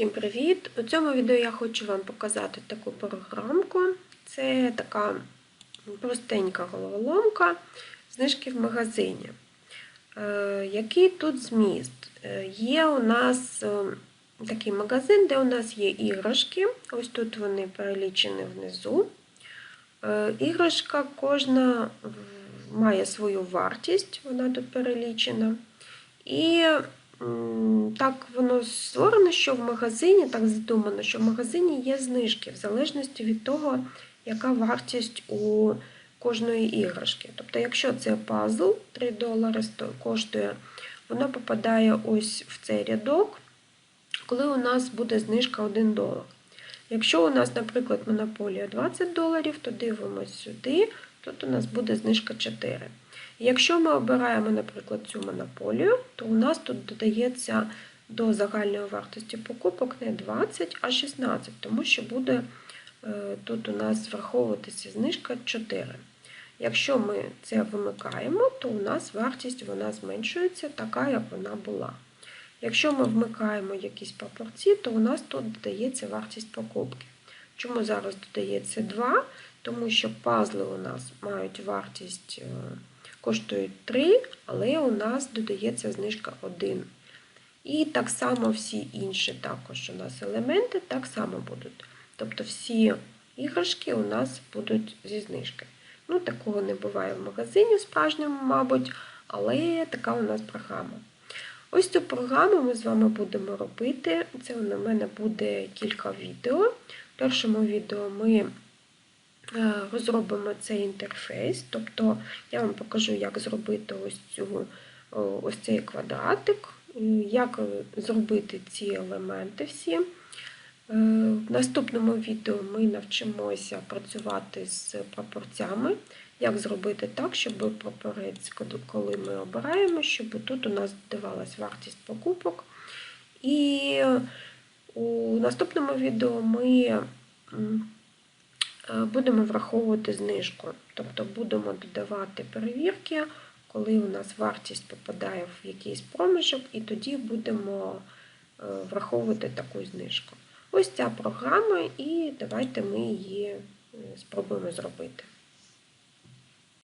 Всім привіт! У цьому відео я хочу вам показати таку програмку. Це така простенька головоломка знижки в магазині. Е, Який тут зміст? Е, Є у нас е, такий магазин, де у нас є іграшки. Ось тут вони перелічені внизу. Іграшка кожна має свою вартість, вона тут перелічена. І так воно створено, що в магазині, так задумано, що в магазині є знижки в залежності від того, яка вартість у кожної іграшки. Тобто, якщо це пазл 3 долари коштує, воно попадає ось в цей рядок, коли у нас буде знижка 1 долар. Якщо у нас, наприклад, монополія 20 доларів, то дивимося сюди, тут у нас буде знижка 4. Якщо ми обираємо, наприклад, цю монополію, то у нас тут додається до загальної вартості покупок не 20, а 16, тому що буде е, тут у нас враховуватися знижка 4. Якщо ми це вимикаємо, то у нас вартість вона зменшується така, як вона була. Якщо ми вмикаємо якісь пропорції, то у нас тут додається вартість покупки. Чому зараз додається 2? Тому що пазли у нас мають вартість, е, коштують 3, але у нас додається знижка 1. І так само всі інші також у нас елементи так само будуть. Тобто всі іграшки у нас будуть зі знижки. Ну, такого не буває в магазині справжньому, мабуть, але така у нас програма. Ось цю програму ми з вами будемо робити. Це у мене буде кілька відео. В першому відео ми е, розробимо цей інтерфейс, тобто я вам покажу, як зробити ось, цю, ось цей квадратик, як е, зробити ці елементи всі. Е, В наступному відео ми навчимося працювати з пропорцями, як зробити так, щоб прапорець, коли ми обираємо, щоб тут у нас додавалась вартість покупок. І у наступному відео ми е, будемо враховувати знижку, тобто будемо додавати перевірки, коли у нас вартість попадає в якийсь проміжок, і тоді будемо е, враховувати таку знижку. Ось ця програма, і давайте ми її е, спробуємо зробити.